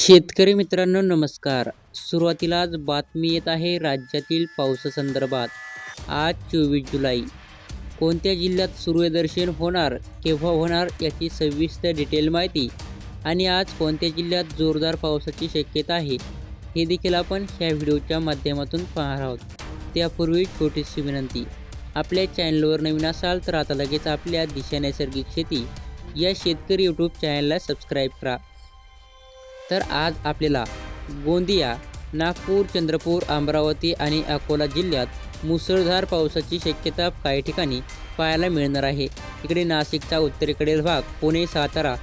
शेतकरी मित्रांनो नमस्कार. सुरुवातीलाच बातमी येत आहे राज्यातील पावसासंदर्भात आज चोवीस जुलै. कोणत्या जिल्ह्यात सूर्यदर्शन होणार केव्हा होणार याची सविस्तर डिटेल माहिती आणि आज कोणत्या जिल्ह्यात जोरदार पावसाची शक्यता आहे हे देखील आपण ह्या व्हिडिओच्या माध्यमातून पाहणार आहोत. त्यापूर्वी छोटीशी विनंती. आपल्या चॅनलवर नवीन असाल तर आता लगेच आपल्या दिशा नैसर्गिक शेती या शेतकरी यूट्यूब चॅनलला सबस्क्राईब करा. तर आज आपल्याला गोंदिया नागपूर चंद्रपूर अमरावती आणि अकोला जिल्ह्यात मुसळधार पावसाची शक्यता काही ठिकाणी पाहायला मिळणार आहे. इकडे नाशिकचा उत्तरेकडील भाग पुणे सातारा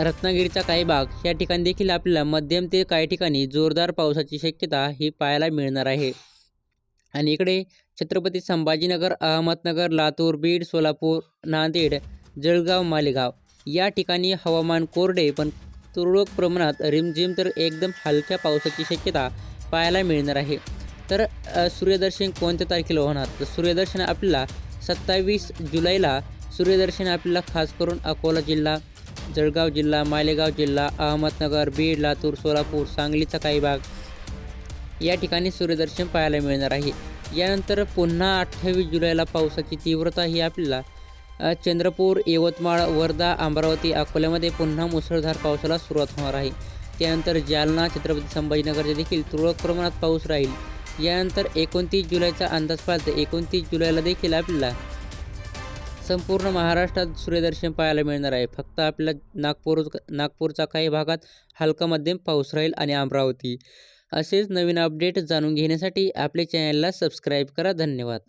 रत्नागिरीचा काही भाग या ठिकाणी देखील आपल्याला मध्यम ते काही ठिकाणी जोरदार पावसाची शक्यता ही पाहायला मिळणार आहे. आणि इकडे छत्रपती संभाजीनगर अहमदनगर लातूर बीड सोलापूर नांदेड जळगाव मालेगाव या ठिकाणी हवामान कोरडे पण तुरळक प्रमाणात रिमझिम तर एकदम हलक्या पावसाची शक्यता पाहायला मिळणार आहे. तर सूर्यदर्शन कोणत्या तारखेला होणार? तर सूर्यदर्शन आपल्याला सत्तावीस जुलैला सूर्यदर्शन आपल्याला खास करून अकोला जिल्हा जळगाव जिल्हा मालेगाव जिल्हा अहमदनगर बीड लातूर सोलापूर सांगलीचा काही भाग या ठिकाणी सूर्यदर्शन पाहायला मिळणार आहे. यानंतर पुन्हा अठ्ठावीस जुलैला पावसाची तीव्रता ही आपल्याला चंद्रपूर यवतमाळ वर्धा अमरावती अकोल्यामध्ये पुन्हा मुसळधार पावसाला सुरुवात होणार आहे. त्यानंतर जालना छत्रपती संभाजीनगरचे देखील तुरळक प्रमाणात पाऊस राहील. यानंतर एकोणतीस जुलैचा अंदाज पाहता एकोणतीस जुलैला देखील आपल्याला संपूर्ण महाराष्ट्रात सूर्यदर्शन पाहायला मिळणार आहे. फक्त आपल्याला नागपूर नागपूरचा काही भागात हलका मध्यम पाऊस राहील आणि अमरावती. असेच नवीन अपडेट जाणून घेण्यासाठी आपल्या चॅनलला सबस्क्राईब करा. धन्यवाद.